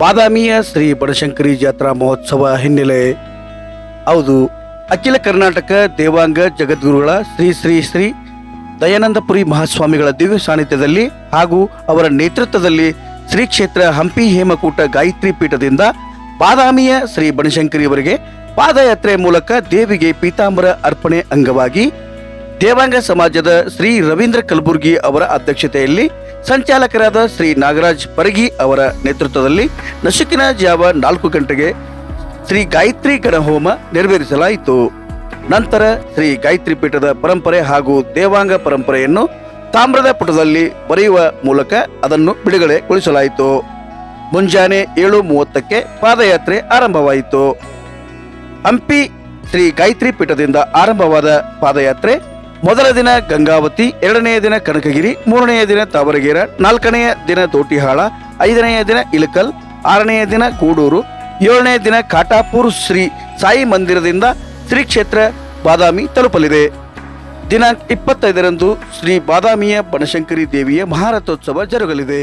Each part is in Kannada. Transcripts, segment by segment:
ಬಾದಾಮಿಯ ಶ್ರೀ ಬನಶಂಕರಿ ಜಾತ್ರಾ ಮಹೋತ್ಸವ ಹಿನ್ನೆಲೆ ಹೌದು, ಅಖಿಲ ಕರ್ನಾಟಕ ದೇವಾಂಗ ಜಗದ್ಗುರುಗಳ ಶ್ರೀ ಶ್ರೀ ಶ್ರೀ ದಯಾನಂದಪುರಿ ಮಹಾಸ್ವಾಮಿಗಳ ದಿವ್ಯ ಸಾನ್ನಿಧ್ಯದಲ್ಲಿ ಹಾಗೂ ಅವರ ನೇತೃತ್ವದಲ್ಲಿ ಶ್ರೀ ಕ್ಷೇತ್ರ ಹಂಪಿ ಹೇಮಕೂಟ ಗಾಯತ್ರಿ ಪೀಠದಿಂದ ಬಾದಾಮಿಯ ಶ್ರೀ ಬನಶಂಕರಿಯವರಿಗೆ ಪಾದಯಾತ್ರೆ ಮೂಲಕ ದೇವಿಗೆ ಪೀತಾಂಬರ ಅರ್ಪಣೆ ಅಂಗವಾಗಿ ದೇವಾಂಗ ಸಮಾಜದ ಶ್ರೀ ರವೀಂದ್ರ ಕಲಬುರ್ಗಿ ಅವರ ಅಧ್ಯಕ್ಷತೆಯಲ್ಲಿ ಸಂಚಾಲಕರಾದ ಶ್ರೀ ನಾಗರಾಜ್ ಪರಗಿ ಅವರ ನೇತೃತ್ವದಲ್ಲಿ ನಸುಕಿನ ಜಾವ ನಾಲ್ಕು ಗಂಟೆಗೆ ಶ್ರೀ ಗಾಯತ್ರಿ ಗಣಹೋಮ ನೆರವೇರಿಸಲಾಯಿತು. ನಂತರ ಶ್ರೀ ಗಾಯತ್ರಿ ಪೀಠದ ಪರಂಪರೆ ಹಾಗೂ ದೇವಾಂಗ ಪರಂಪರೆಯನ್ನು ತಾಮ್ರದ ಪುಟದಲ್ಲಿ ಬರೆಯುವ ಮೂಲಕ ಅದನ್ನು ಬಿಡುಗಡೆಗೊಳಿಸಲಾಯಿತು. ಮುಂಜಾನೆ ಏಳು ಮೂವತ್ತಕ್ಕೆ ಪಾದಯಾತ್ರೆ ಆರಂಭವಾಯಿತು. ಹಂಪಿ ಶ್ರೀ ಗಾಯತ್ರಿ ಪೀಠದಿಂದ ಆರಂಭವಾದ ಪಾದಯಾತ್ರೆ ಮೊದಲ ದಿನ ಗಂಗಾವತಿ, ಎರಡನೆಯ ದಿನ ಕನಕಗಿರಿ, ಮೂರನೆಯ ದಿನ ತಾವರಗೇರ, ನಾಲ್ಕನೆಯ ದಿನ ತೋಟಿಹಾಳ, ಐದನೆಯ ದಿನ ಇಳಕಲ್, ಆರನೆಯ ದಿನ ಕೂಡೂರು, ಏಳನೆಯ ದಿನ ಕಾಟಾಪುರ್ ಶ್ರೀ ಸಾಯಿ ಮಂದಿರದಿಂದ ಶ್ರೀ ಕ್ಷೇತ್ರ ಬಾದಾಮಿ ತಲುಪಲಿದೆ. ದಿನಾಂಕ ಇಪ್ಪತ್ತೈದರಂದು ಶ್ರೀ ಬಾದಾಮಿಯ ಬನಶಂಕರಿ ದೇವಿಯ ಮಹಾರಥೋತ್ಸವ ಜರುಗಲಿದೆ.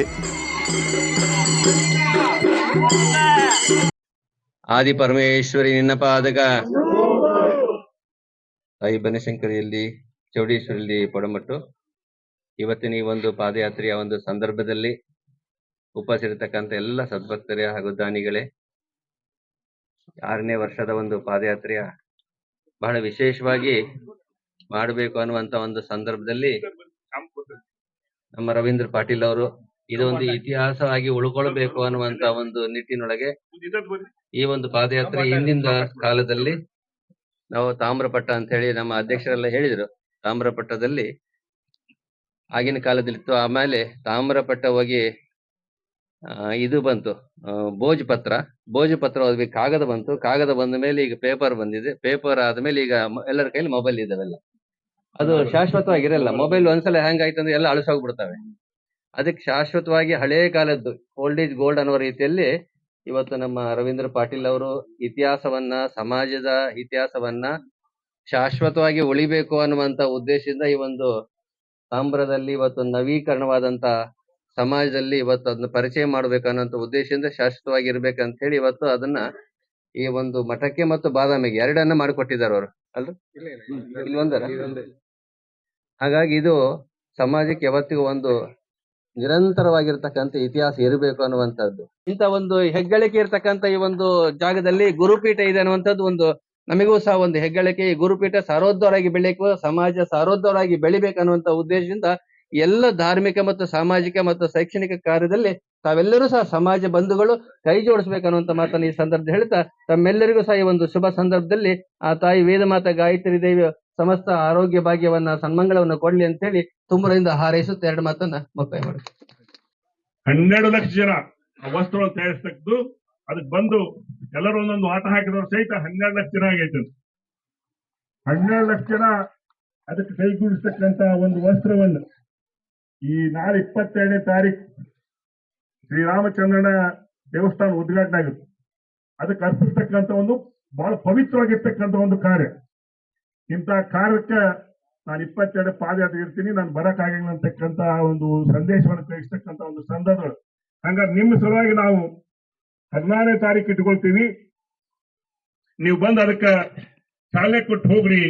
ಆದಿ ಪರಮೇಶ್ವರಿ ನಿನ್ನ ಪಾದಕ. ಸಾಯಿ ಬನಶಂಕರಿಯಲ್ಲಿ ಚೌಡೇಶ್ವರಿಯಲ್ಲಿ ಪೊಡಮಟ್ಟು. ಇವತ್ತಿನ ಈ ಒಂದು ಪಾದಯಾತ್ರೆಯ ಒಂದು ಸಂದರ್ಭದಲ್ಲಿ ಉಪಸಿರತಕ್ಕಂಥ ಎಲ್ಲ ಸದ್ಭಕ್ತರೇ ಹಾಗೂ ದಾನಿಗಳೇ, ಆರನೇ ವರ್ಷದ ಒಂದು ಪಾದಯಾತ್ರೆಯ ಬಹಳ ವಿಶೇಷವಾಗಿ ಮಾಡಬೇಕು ಅನ್ನುವಂತ ಒಂದು ಸಂದರ್ಭದಲ್ಲಿ ನಮ್ಮ ರವೀಂದ್ರ ಪಾಟೀಲ್ ಅವರು ಇದೊಂದು ಇತಿಹಾಸವಾಗಿ ಉಳ್ಕೊಳ್ಬೇಕು ಅನ್ನುವಂತ ಒಂದು ನಿಟ್ಟಿನೊಳಗೆ ಈ ಒಂದು ಪಾದಯಾತ್ರೆ ಹಿಂದಿನ ಕಾಲದಲ್ಲಿ ನಾವು ತಾಮ್ರಪಟ್ಟ ಅಂತ ಹೇಳಿ ನಮ್ಮ ಅಧ್ಯಕ್ಷರೆಲ್ಲ ಹೇಳಿದ್ರು. ತಾಮ್ರಪಟ್ಟದಲ್ಲಿ ಆಗಿನ ಕಾಲದಲ್ಲಿತ್ತು. ಆಮೇಲೆ ತಾಮ್ರಪಟ್ಟ ಹೋಗಿ ಆ, ಇದು ಬಂತು. ಭೋಜಪತ್ರ. ಭೋಜಪತ್ರ ಭೋಜ ಪತ್ರ ಹೋದ್ವಿ ಕಾಗದ ಬಂತು. ಕಾಗದ ಬಂದ ಮೇಲೆ ಈಗ ಪೇಪರ್ ಬಂದಿದೆ. ಪೇಪರ್ ಆದ್ಮೇಲೆ ಈಗ ಎಲ್ಲರ ಕೈಲಿ ಮೊಬೈಲ್ ಇದಾವೆಲ್ಲ. ಅದು ಶಾಶ್ವತವಾಗಿರಲ್ಲ. ಮೊಬೈಲ್ ಒಂದ್ಸಲ ಹ್ಯಾಂಗ್ ಆಯ್ತಂದ್ರೆ ಎಲ್ಲ ಅಳಿಸೋಗ್ಬಿಡ್ತವೆ. ಅದಕ್ಕೆ ಶಾಶ್ವತವಾಗಿ ಹಳೇ ಕಾಲದ್ದು ಓಲ್ಡ್ ಈಸ್ ಗೋಲ್ಡ್ ಅನ್ನೋ ರೀತಿಯಲ್ಲಿ ಇವತ್ತು ನಮ್ಮ ರವೀಂದ್ರ ಪಾಟೀಲ್ ಅವರು ಇತಿಹಾಸವನ್ನ ಸಮಾಜದ ಇತಿಹಾಸವನ್ನ ಶಾಶ್ವತವಾಗಿ ಉಳಿಬೇಕು ಅನ್ನುವಂತ ಉದ್ದೇಶದಿಂದ ಈ ಒಂದು ತಾಮ್ರದಲ್ಲಿ ಇವತ್ತು ನವೀಕರಣವಾದಂತ ಸಮಾಜದಲ್ಲಿ ಇವತ್ತು ಅದನ್ನ ಪರಿಚಯ ಮಾಡ್ಬೇಕು ಅನ್ನೋಂತ ಉದ್ದೇಶದಿಂದ ಶಾಶ್ವತವಾಗಿ ಇರ್ಬೇಕಂತ ಹೇಳಿ ಇವತ್ತು ಅದನ್ನ ಈ ಒಂದು ಮಠಕ್ಕೆ ಮತ್ತು ಬಾದಾಮಿಗೆ ಎರಡನ್ನ ಮಾಡಿಕೊಟ್ಟಿದ್ದಾರೆ ಅವರು. ಅಲ್ರಿ? ಹಾಗಾಗಿ ಇದು ಸಮಾಜಕ್ಕೆ ಯಾವತ್ತಿಗೂ ಒಂದು ನಿರಂತರವಾಗಿರ್ತಕ್ಕಂಥ ಇತಿಹಾಸ ಇರಬೇಕು ಅನ್ನುವಂಥದ್ದು. ಇಂಥ ಒಂದು ಹೆಗ್ಗಳಿಕೆ ಇರ್ತಕ್ಕಂಥ ಈ ಒಂದು ಜಾಗದಲ್ಲಿ ಗುರುಪೀಠ ಇದೆ ಅನ್ನುವಂಥದ್ದು ಒಂದು ನಮಗೂ ಸಹ ಒಂದು ಹೆಗ್ಗಳಿಕೆ. ಈ ಗುರುಪೀಠ ಸಾರೋದ್ಧವರಾಗಿ ಬೆಳಿಬೇಕು ಸಮಾಜ ಸಾರೋದ್ಧವರಾಗಿ ಬೆಳಿಬೇಕನ್ನುವಂತ ಉದ್ದೇಶದಿಂದ ಎಲ್ಲ ಧಾರ್ಮಿಕ ಮತ್ತು ಸಾಮಾಜಿಕ ಮತ್ತು ಶೈಕ್ಷಣಿಕ ಕಾರ್ಯದಲ್ಲಿ ತಾವೆಲ್ಲರೂ ಸಹ ಸಮಾಜ ಬಂಧುಗಳು ಕೈ ಜೋಡಿಸ್ಬೇಕನ್ನುವಂತ ಮಾತನ್ನು ಈ ಸಂದರ್ಭದಲ್ಲಿ ಹೇಳ್ತಾ, ತಮ್ಮೆಲ್ಲರಿಗೂ ಸಹ ಈ ಒಂದು ಶುಭ ಸಂದರ್ಭದಲ್ಲಿ ಆ ತಾಯಿ ವೇದ ಮಾತಾ ಗಾಯತ್ರಿ ದೇವಿ ಸಮಸ್ತ ಆರೋಗ್ಯ ಭಾಗ್ಯವನ್ನ ಸನ್ಮಂಗಳವನ್ನು ಕೊಡ್ಲಿ ಅಂತ ಹೇಳಿ ತುಂಬರಿಂದ ಹಾರೈಸುತ್ತ ಎರಡು ಮಾತನ್ನ ಮುಕ್ತಾಯ ಮಾಡಿ ಹನ್ನೆರಡು ಲಕ್ಷ ಜನ ವಸ್ತ್ರ ತಯಾರಿಸ್ತಕ್ಕದ್ದು, ಅದಕ್ಕೆ ಬಂದು ಎಲ್ಲರೂ ಒಂದೊಂದು ಆಟ ಹಾಕಿದವರು ಸಹಿತ ಹನ್ನೆರಡು ಲಕ್ಷ ಜನ ಆಗೈತೆ. ಹನ್ನೆರಡು ಲಕ್ಷ ಜನ ಅದಕ್ಕೆ ಕೈಗೂಡಿಸತಕ್ಕಂತ ಒಂದು ವಸ್ತ್ರವನ್ನು ಈ ನಾಳೆ ಇಪ್ಪತ್ತೆರಡನೇ ತಾರೀಕು ಶ್ರೀರಾಮಚಂದ್ರನ ದೇವಸ್ಥಾನ ಉದ್ಘಾಟನೆ ಆಗುತ್ತೆ. ಅದಕ್ಕೆ ಅರ್ಪಿಸ್ತಕ್ಕಂತ ಒಂದು ಬಹಳ ಪವಿತ್ರವಾಗಿರ್ತಕ್ಕಂಥ ಒಂದು ಕಾರ್ಯ. ಇಂಥ ಕಾರ್ಯಕ್ಕೆ ನಾನು ಇಪ್ಪತ್ತೆರಡು ಪಾದಯಾತ್ರೆ ಇರ್ತೀನಿ ನಾನು ಬರಕ್ಕಾಗಿಲ್ಲ ಅಂತಕ್ಕಂಥ ಒಂದು ಸಂದೇಶವನ್ನು ಕಳಿಸ್ತಕ್ಕಂತ ಒಂದು ಸಂದರ್ಭಗಳು. ಹಂಗಾರೆ ನಿಮ್ಮ ಸಲುವಾಗಿ ನಾವು ಹದಿನಾರನೇ ತಾರೀಕು ಇಟ್ಕೊಳ್ತೀವಿ. ನೀವು ಬಂದು ಅದಕ್ಕೆ ಚಾಲನೆ ಕೊಟ್ಟು ಹೋಗ್ರಿ.